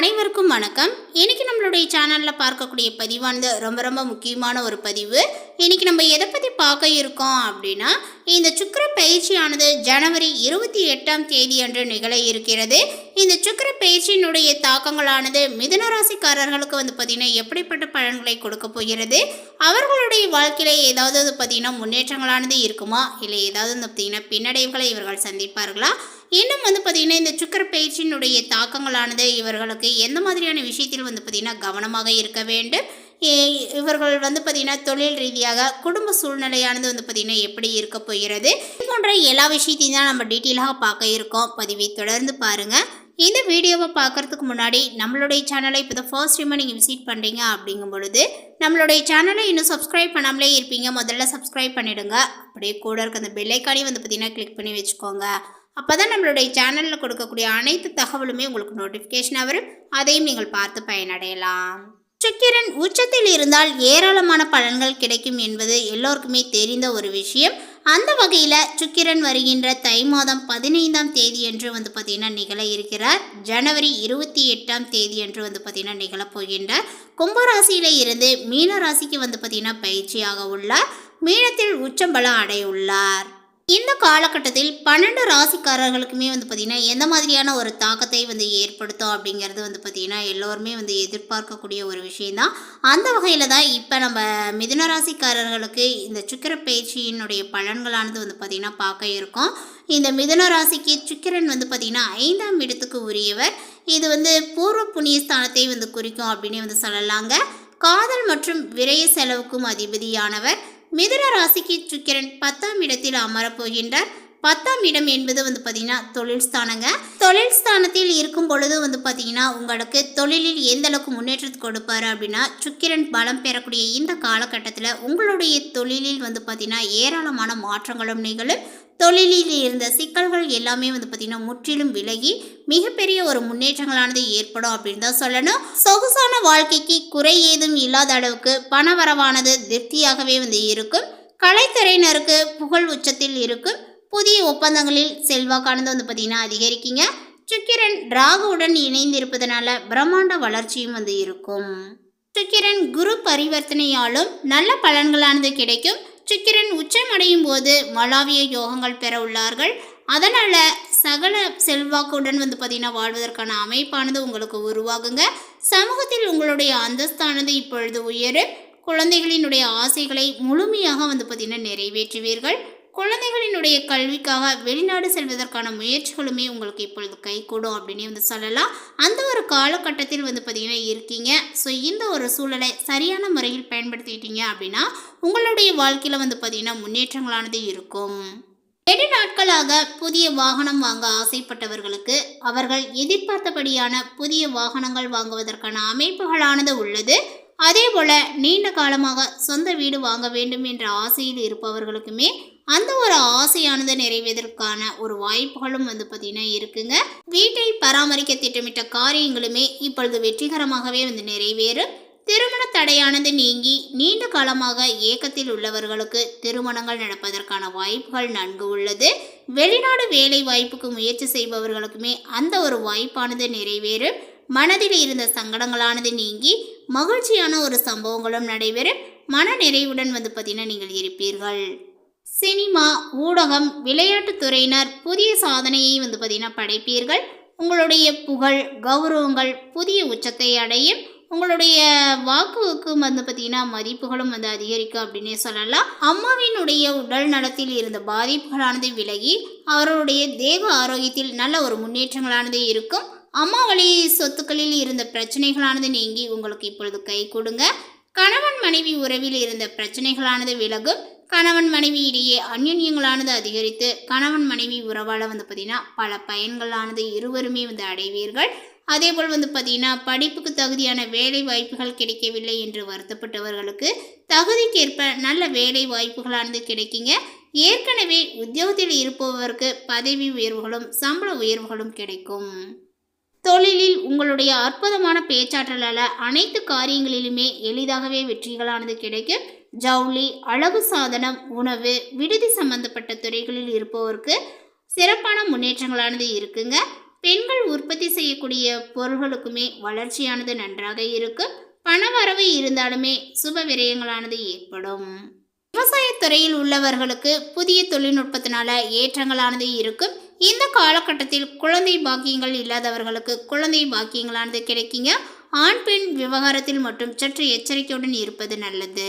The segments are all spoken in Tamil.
அனைவருக்கும் வணக்கம். இன்னைக்கு நம்மளுடைய சேனலில் பார்க்கக்கூடிய பதிவானது ரொம்ப ரொம்ப முக்கியமான ஒரு பதிவு. இன்னைக்கு நம்ம எதை பற்றி பார்க்க இருக்கோம் அப்படின்னா இந்த சுக்கிர பயிற்சியானது ஜனவரி இருபத்தி எட்டாம் தேதி அன்று நிகழ இருக்கிறது. இந்த சுக்கிர பயிற்சியினுடைய தாக்கங்களானது மிதனராசிக்காரர்களுக்கு வந்து பார்த்திங்கன்னா எப்படிப்பட்ட பலன்களை கொடுக்க போகிறது? அவர்களுடைய வாழ்க்கையில் ஏதாவது வந்து பார்த்திங்கன்னா முன்னேற்றங்களானது இருக்குமா? இல்லை ஏதாவது வந்து பார்த்திங்கன்னா பின்னடைவுகளை இவர்கள் சந்திப்பார்களா? இன்னும் வந்து பார்த்திங்கன்னா இந்த சுக்கர பயிற்சியினுடைய தாக்கங்களானது இவர்களுக்கு எந்த மாதிரியான விஷயத்தில் வந்து பார்த்திங்கன்னா கவனமாக இருக்க வேண்டும்? இவர்கள் வந்து பார்த்திங்கன்னா தொழில் ரீதியாக குடும்ப சூழ்நிலையானது வந்து பார்த்திங்கன்னா எப்படி இருக்க போகிறது? இது போன்ற எல்லா விஷயத்தையும் தான் நம்ம டீட்டெயிலாக பார்க்க இருக்கோம். பதிவை தொடர்ந்து பாருங்கள் இந்த வீடியோவை பார்க்கறதுக்கு முன்னாடி நம்மளுடைய சேனலை இப்போ தான் ஃபர்ஸ்ட் டைமாக நீங்கள் விசிட் பண்ணுறீங்க அப்படிங்கும் பொழுது நம்மளுடைய சேனலை இன்னும் சப்ஸ்கிரைப் பண்ணாமலே இருப்பீங்க. முதல்ல சப்ஸ்கிரைப் பண்ணிடுங்க. அப்படியே கூட இருக்க அந்த பெல்லைக்கானே வந்து பார்த்திங்கன்னா கிளிக் பண்ணி வச்சுக்கோங்க. அப்போ தான் நம்மளுடைய சேனலில் கொடுக்கக்கூடிய அனைத்து தகவலுமே உங்களுக்கு நோட்டிஃபிகேஷனாக வரும். அதையும் நீங்கள் பார்த்து பயனடையலாம். சுக்கிரன் உச்சத்தில் இருந்தால் ஏராளமான பலன்கள் கிடைக்கும் என்பது எல்லோருக்குமே தெரிந்த ஒரு விஷயம். அந்த வகையில் சுக்கிரன் வருகின்ற தை மாதம் பதினைந்தாம் தேதியன்று வந்து பார்த்திங்கன்னா நிகழ இருக்கிறார். ஜனவரி இருபத்தி எட்டாம் தேதியன்று வந்து பார்த்திங்கன்னா நிகழப் போகின்றார். கும்பராசியில் இருந்து மீன ராசிக்கு வந்து பார்த்திங்கன்னா பயிற்சியாக உள்ளார். மீனத்தில் உச்சம்பலம் அடைய உள்ளார் இந்த காலகட்டத்தில் பன்னெண்டு ராசிக்காரர்களுக்குமே வந்து பார்த்திங்கன்னா எந்த மாதிரியான ஒரு தாக்கத்தை வந்து ஏற்படுத்தும் அப்படிங்கிறது வந்து பார்த்திங்கன்னா எல்லோருமே வந்து எதிர்பார்க்கக்கூடிய ஒரு விஷயந்தான் அந்த வகையில் தான் இப்போ நம்ம மிதுன ராசிக்காரர்களுக்கு இந்த சுக்கிர பயிற்சியினுடைய பலன்களானது வந்து பார்த்திங்கன்னா பார்க்க இருக்கோம். இந்த மிதுன ராசிக்கு சுக்கிரன் வந்து பார்த்திங்கன்னா ஐந்தாம் இடத்துக்கு உரியவர். இது வந்து பூர்வ புண்ணிய ஸ்தானத்தை வந்து குறிக்கும் அப்படின்னு வந்து சொல்லலாங்க. காதல் மற்றும் விரய செலவுக்கும் அதிபதியானவர். மிதுன ராசிக்கு சுக்கிரன் பத்தாம் இடத்தில் அமரப் போகின்றார். பத்தாம் இடம் என்பது வந்து பார்த்தீங்கன்னா தொழில் ஸ்தானங்க. தொழில் ஸ்தானத்தில் இருக்கும் பொழுது வந்து பார்த்தீங்கன்னா உங்களுக்கு தொழிலில் எந்த அளவுக்கு முன்னேற்றத்தை கொடுப்பாரு அப்படின்னா சுக்கிரன் பலம் பெறக்கூடிய இந்த காலகட்டத்தில் உங்களுடைய தொழிலில் வந்து பார்த்தீங்கன்னா ஏராளமான மாற்றங்களும் நிகழும். தொழிலில் இருந்த சிக்கல்கள் எல்லாமே வந்து பார்த்திங்கன்னா முற்றிலும் விலகி மிகப்பெரிய ஒரு முன்னேற்றங்களானது ஏற்படும் அப்படின்னு தான் சொல்லணும். சொகுசான வாழ்க்கைக்கு குறை ஏதும் இல்லாத அளவுக்கு பணவரவானது திருப்தியாகவே வந்து இருக்கும். கலைத்துறையினருக்கு புகழ் உச்சத்தில் இருக்கும். புதிய ஒப்பந்தங்களில் செல்வாக்கானது வந்து பார்த்திங்கன்னா அதிகரிக்குங்க. சுக்கிரன் ராகுவுடன் இணைந்திருப்பதனால பிரம்மாண்ட வளர்ச்சியும் வந்து இருக்கும். சுக்கிரன் குரு பரிவர்த்தனையாலும் நல்ல பலன்களானது கிடைக்கும். சுக்கிரன் உச்சமடையும் போது மலாவிய யோகங்கள் பெற உள்ளார்கள். அதனால் சகல செல்வாக்குடன் வந்து பார்த்திங்கன்னா வாழ்வதற்கான அமைப்பானது உங்களுக்கு உருவாகுங்க. சமூகத்தில் உங்களுடைய அந்தஸ்தானது இப்பொழுது உயரும். குழந்தைகளினுடைய ஆசைகளை முழுமையாக வந்து பார்த்திங்கன்னா நிறைவேற்றுவீர்கள். குழந்தைகளினுடைய கல்விக்காக வெளிநாடு செல்வதற்கான முயற்சிகளுமே உங்களுக்கு இப்பொழுது கைகூடும் அப்படின்னு வந்து சொல்லலாம். அந்த ஒரு காலகட்டத்தில் வந்து பார்த்திங்கன்னா இருக்கீங்க. ஸோ இந்த ஒரு சூழலை சரியான முறையில் பயன்படுத்திக்கிட்டீங்க அப்படின்னா உங்களுடைய வாழ்க்கையில் வந்து பார்த்திங்கன்னா முன்னேற்றங்களானது இருக்கும். நெடு நாட்களாக புதிய வாகனம் வாங்க ஆசைப்பட்டவர்களுக்கு அவர்கள் எதிர்பார்த்தபடியான புதிய வாகனங்கள் வாங்குவதற்கான அமைப்புகளானது உள்ளது. அதே போல நீண்ட காலமாக சொந்த வீடு வாங்க வேண்டும் என்ற ஆசையில் இருப்பவர்களுக்குமே அந்த ஒரு ஆசையானது நிறைவேதற்கான ஒரு வாய்ப்புகளும் வந்து பார்த்தீங்கன்னா இருக்குங்க. வீட்டை பராமரிக்க திட்டமிட்ட காரியங்களுமே இப்பொழுது வெற்றிகரமாகவே வந்து நிறைவேறும். திருமண தடையானது நீங்கி நீண்ட காலமாக ஏக்கத்தில் உள்ளவர்களுக்கு திருமணங்கள் நடப்பதற்கான வாய்ப்புகள் நன்கு உள்ளது. வெளிநாடு வேலை வாய்ப்புக்கு முயற்சி செய்பவர்களுக்குமே அந்த ஒரு வாய்ப்பானது நிறைவேறும். மனதில் இருந்த சங்கடங்களானது நீங்கி மகிழ்ச்சியான ஒரு சம்பவங்களும் நடைபெறும். மன நிறைவுடன் வந்து பார்த்தீங்கன்னா நீங்கள் இருப்பீர்கள். சினிமா ஊடகம் விளையாட்டுத்துறையினர் புதிய சாதனையை வந்து பார்த்தீங்கன்னா படைப்பீர்கள். உங்களுடைய புகழ் கௌரவங்கள் புதிய உச்சத்தை அடையும். உங்களுடைய வாக்குக்கும் வந்து பார்த்தீங்கன்னா மதிப்புகளும் வந்து அதிகரிக்கும் அப்படின்னே சொல்லலாம். அம்மாவினுடைய உடல் நலத்தில் இருந்த பாதிப்புகளானது விலகி அவர்களுடைய தேக ஆரோக்கியத்தில் நல்ல ஒரு முன்னேற்றங்களானது இருக்கும். அம்மா வழி சொத்துக்களில் இருந்த பிரச்சனைகளானது நீங்கி உங்களுக்கு இப்பொழுது கை கொடுங்க. கணவன் மனைவி உறவில் இருந்த பிரச்சனைகளானது விலகும். கணவன் மனைவி இடையே அந்யுன்யங்களானது அதிகரித்து கணவன் மனைவி உறவால் வந்து பார்த்திங்கன்னா பல பயன்களானது இருவருமே வந்து அடைவீர்கள். அதேபோல் வந்து பார்த்திங்கன்னா படிப்புக்கு தகுதியான வேலை வாய்ப்புகள் கிடைக்கவில்லை என்று வருத்தப்பட்டவர்களுக்கு தகுதிக்கேற்ப நல்ல வேலை வாய்ப்புகளானது கிடைக்குங்க. ஏற்கனவே உத்தியோகத்தில் இருப்பவருக்கு பதவி உயர்வுகளும் சம்பள உயர்வுகளும் கிடைக்கும். தொழிலில் உங்களுடைய அற்புதமான பேச்சாற்றலால் அனைத்து காரியங்களிலுமே எளிதாகவே வெற்றிகளானது கிடைக்கும் ஜவுளி அழகு சாதனம் உணவு விடுதி சம்பந்தப்பட்ட துறைகளில் இருப்பவருக்கு சிறப்பான முன்னேற்றங்களானது இருக்குங்க. பெண்கள் உற்பத்தி செய்யக்கூடிய பொருள்களுக்குமே வளர்ச்சியானது நன்றாக இருக்கும் பணவரவு இருந்தாலுமே சுப விரயங்களானது ஏற்படும். விவசாயத்துறையில் உள்ளவர்களுக்கு புதிய தொழில்நுட்பத்தினால ஏற்றங்களானது இருக்கும் இந்த காலகட்டத்தில் குழந்தை பாக்கியங்கள் இல்லாதவர்களுக்கு குழந்தை பாக்கியங்களானது கிடைக்குங்க. ஆண் பெண் விவகாரத்தில் மட்டும் சற்று எச்சரிக்கையுடன் இருப்பது நல்லது.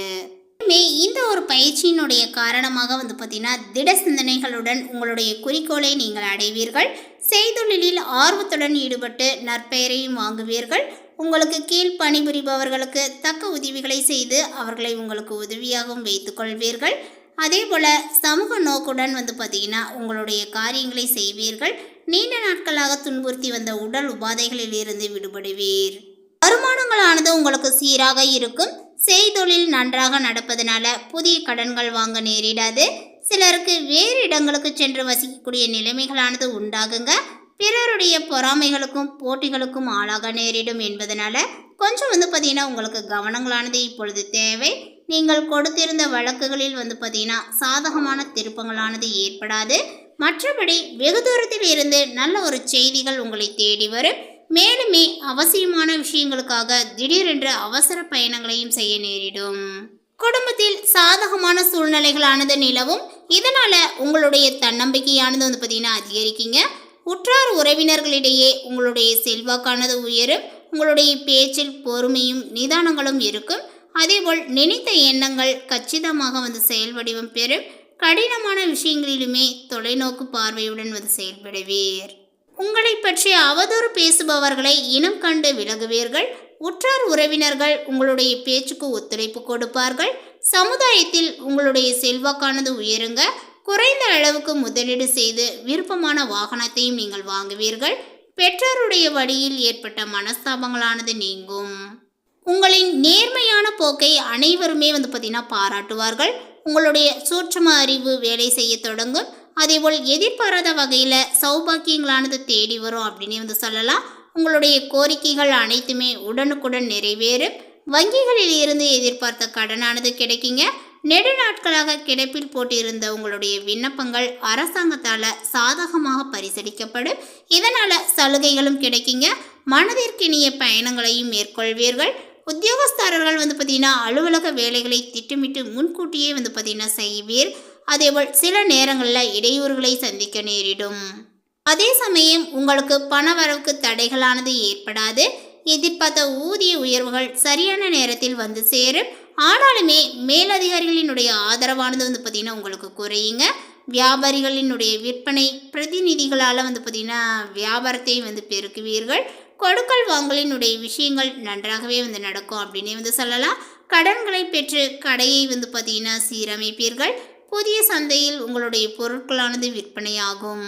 மே இந்த ஒரு பயிற்சியினுடைய காரணமாக வந்து பார்த்தீங்கன்னா திட சிந்தனைகளுடன் உங்களுடைய குறிக்கோளை நீங்கள் அடைவீர்கள். செய்தொழிலில் ஆர்வத்துடன் ஈடுபட்டு நற்பெயரையும் வாங்குவீர்கள். உங்களுக்கு கீழ் பணிபுரிபவர்களுக்கு தக்க உதவிகளை செய்து அவர்களை உங்களுக்கு உதவியாகவும் வைத்துக்கொள்வீர்கள் அதே போல் சமூக நோக்குடன் வந்து பார்த்தீங்கன்னா உங்களுடைய காரியங்களை செய்வீர்கள். நீண்ட நாட்களாக துன்புறுத்தி வந்த உடல் உபாதைகளில் இருந்து விடுபடுவீர். வருமானங்களானது உங்களுக்கு சீராக இருக்கும். செய்தொழில் நன்றாக நடப்பதனால புதிய கடன்கள் வாங்க நேரிடாது. சிலருக்கு வேறு இடங்களுக்கு சென்று வசிக்கக்கூடிய நிலைமைகளானது உண்டாகுங்க. பிறருடைய பொறாமைகளுக்கும் போட்டிகளுக்கும் ஆளாக நேரிடும் என்பதனால கொஞ்சம் வந்து பார்த்தீங்கன்னா உங்களுக்கு கவனங்களானது இப்பொழுது தேவை. நீங்கள் கொடுத்திருந்த வழக்குகளில் வந்து பார்த்தீங்கன்னா சாதகமான திருப்பங்களானது ஏற்படாது. மற்றபடி வெகு தூரத்தில் இருந்து நல்ல ஒரு செய்திகள் உங்களை தேடி வரும். மேலுமே அவசியமான விஷயங்களுக்காக திடீரென்று அவசர பயணங்களையும் செய்ய நேரிடும். குடும்பத்தில் சாதகமான சூழ்நிலைகளானது நிலவும். இதனால உங்களுடைய தன்னம்பிக்கையானது வந்து பார்த்தீங்கன்னா அதிகரிக்குங்க. உற்றார் உறவினர்களிடையே உங்களுடைய செல்வாக்கானது உயரும். உங்களுடைய பேச்சில் பொறுமையும் நிதானங்களும் இருக்கும். அதேபோல் நினைத்த எண்ணங்கள் கச்சிதமாக வந்து செயல் வடிவம் பெறும் கடினமான விஷயங்களிலுமே தொலைநோக்கு பார்வையுடன் வந்து செயல்படுவீர். உங்களை பற்றி அவதூறு பேசுபவர்களை இனம் கண்டு விலகுவீர்கள். உற்றார் உறவினர்கள் உங்களுடைய பேச்சுக்கு ஒத்துழைப்பு கொடுப்பார்கள். சமுதாயத்தில் உங்களுடைய செல்வாக்கானது உயருங்க. குறைந்த அளவுக்கு முதலீடு செய்து விருப்பமான வாகனத்தையும் நீங்கள் வாங்குவீர்கள். பெற்றோருடைய வழியில் ஏற்பட்ட மனஸ்தாபங்களானது நீங்கும். உங்களின் நேர்மையான போக்கை அனைவருமே வந்து பார்த்தீங்கன்னா பாராட்டுவார்கள். உங்களுடைய சூட்சம அறிவு வேலை செய்ய தொடங்கும். அதேபோல் எதிர்பாராத வகையில் சௌபாக்கியங்களானது தேடி வரும் அப்படின்னு வந்து சொல்லலாம். உங்களுடைய கோரிக்கைகள் அனைத்துமே உடனுக்குடன் நிறைவேறும். வங்கிகளில் இருந்து எதிர்பார்த்த கடனானது கிடைக்குங்க. நெடு நாட்களாக கிடப்பில் போட்டிருந்த உங்களுடைய விண்ணப்பங்கள் அரசாங்கத்தால் சாதகமாக பரிசளிக்கப்படும் இதனால் சலுகைகளும் கிடைக்குங்க. மனதிற்கினிய பயணங்களையும் மேற்கொள்வீர்கள். உத்தியோகஸ்தாரர்கள் வந்து பார்த்தீங்கன்னா அலுவலக வேலைகளை திட்டமிட்டு முன்கூட்டியே வந்து பார்த்தீங்கன்னா செய்வீர். அதேபோல் சில நேரங்களில் இடையூறுகளை சந்திக்க நேரிடும். அதே சமயம் உங்களுக்கு பண வரவுக்கு தடைகளானது ஏற்படாது. எதிர்பார்த்த ஊதிய உயர்வுகள் சரியான நேரத்தில் வந்து சேரும். ஆனாலுமே மேலதிகாரிகளினுடைய ஆதரவானது வந்து பார்த்திங்கன்னா உங்களுக்கு குறையுங்க. வியாபாரிகளினுடைய விற்பனை பிரதிநிதிகளால் வந்து பார்த்திங்கன்னா வியாபாரத்தை வந்து பெருக்குவீர்கள். கொடுக்கல் வாங்கலினுடைய விஷயங்கள் நன்றாகவே வந்து நடக்கும் அப்படின்னே வந்து சொல்லலாம். கடன்களை பெற்று கடையை வந்து பார்த்தீங்கன்னா சீரமைப்பீர்கள். புதிய சந்தையில் உங்களுடைய பொருட்களானது விற்பனையாகும்.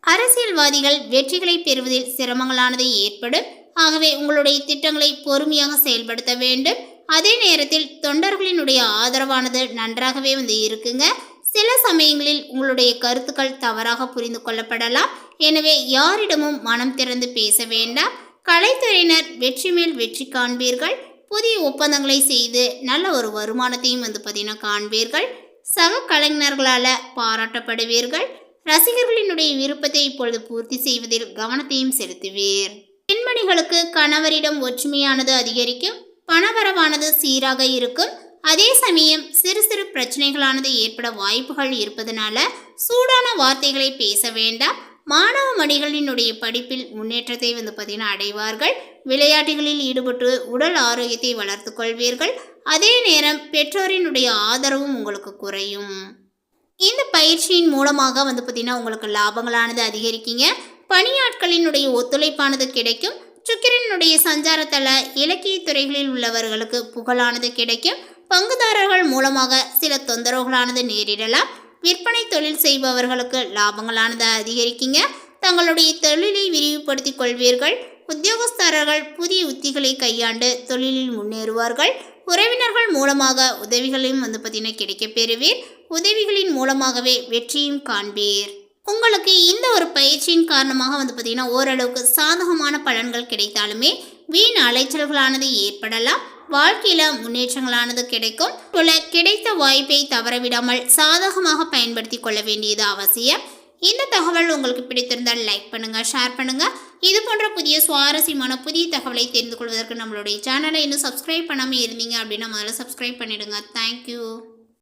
அரசியல்வாதிகள் வெற்றிகளை பெறுவதில் சிரமங்களானது ஏற்படும். ஆகவே உங்களுடைய திட்டங்களை பொறுமையாக செயல்படுத்த வேண்டும். அதே நேரத்தில் தொண்டர்களினுடைய ஆதரவானது நன்றாகவே வந்து இருக்குங்க. சில சமயங்களில் உங்களுடைய கருத்துக்கள் தவறாக புரிந்து கொள்ளப்படலாம். எனவே யாரிடமும் மனம் திறந்து பேச வேண்டாம். கலைத்துறையினர் வெற்றி மேல் வெற்றி காண்பீர்கள். புதிய ஒப்பந்தங்களை செய்து நல்ல ஒரு வருமானத்தையும் வந்து பார்த்தீங்கன்னா காண்பீர்கள். சக கலைஞர்களால் பாராட்டப்படுவீர்கள். ரசிகர்களினுடைய விருப்பத்தை இப்பொழுது பூர்த்தி செய்வதில் கவனத்தையும் செலுத்துவீர். பெண்மணிகளுக்கு கணவரிடம் ஒற்றுமையானது அதிகரிக்கும். பணவரவானது சீராக இருக்கும். அதே சமயம் சிறு சிறு பிரச்சனைகளானது ஏற்பட வாய்ப்புகள் இருப்பதனால சூடான வார்த்தைகளை பேச வேண்டாம். மாணவ மணிகளினுடைய படிப்பில் முன்னேற்றத்தை வந்து பார்த்தீங்கன்னா அடைவார்கள். விளையாட்டுகளில் ஈடுபட்டு உடல் ஆரோக்கியத்தை வளர்த்து கொள்வீர்கள். அதே நேரம் பெற்றோரினுடைய ஆதரவும் உங்களுக்கு குறையும். இந்த பயிற்சியின் மூலமாக வந்து பார்த்திங்கன்னா உங்களுக்கு லாபங்களானது அதிகரிக்கீங்க. பணியாட்களினுடைய ஒத்துழைப்பானது கிடைக்கும். சுக்கிரனுடைய சஞ்சாரத்தால் இலக்கிய துறைகளில் உள்ளவர்களுக்கு புகழானது கிடைக்கும். பங்குதாரர்கள் மூலமாக சில தொந்தரவுகளானது நேரிடலாம். விற்பனை தொழில் செய்பவர்களுக்கு லாபங்களானது அதிகரிக்குங்க. தங்களுடைய தொழிலை விரிவுபடுத்திக் கொள்வீர்கள். உத்தியோகஸ்தரர்கள் புதிய உத்திகளை கையாண்டு தொழிலில் முன்னேறுவார்கள். உறவினர்கள் மூலமாக உதவிகளையும் வந்து பார்த்தீங்கன்னா கிடைக்கப் பெறுவீர். உதவிகளின் மூலமாகவே வெற்றியும் காண்பீர். உங்களுக்கு இந்த ஒரு பயிற்சியின் காரணமாக வந்து பார்த்தீங்கன்னா ஓரளவுக்கு சாதகமான பலன்கள் கிடைத்தாலுமே வீண் அலைச்சல்களானது ஏற்படலாம். வாழ்க்கையில முன்னேற்றங்களானது கிடைக்கும். போல கிடைத்த வாய்ப்பை தவறவிடாமல் சாதகமாக பயன்படுத்தி கொள்ள வேண்டியது அவசியம். இந்த தகவல் உங்களுக்கு பிடித்திருந்தால் லைக் பண்ணுங்கள் ஷேர் பண்ணுங்கள் இது போன்ற புதிய சுவாரஸ்யமான புதிய தகவலை தெரிந்து கொள்வதற்கு நம்மளுடைய சேனலை இன்னும் சப்ஸ்கிரைப் பண்ணாமல் இருந்தீங்க அப்படின்னா முதல்ல சப்ஸ்கிரைப் பண்ணிடுங்க. தேங்க்யூ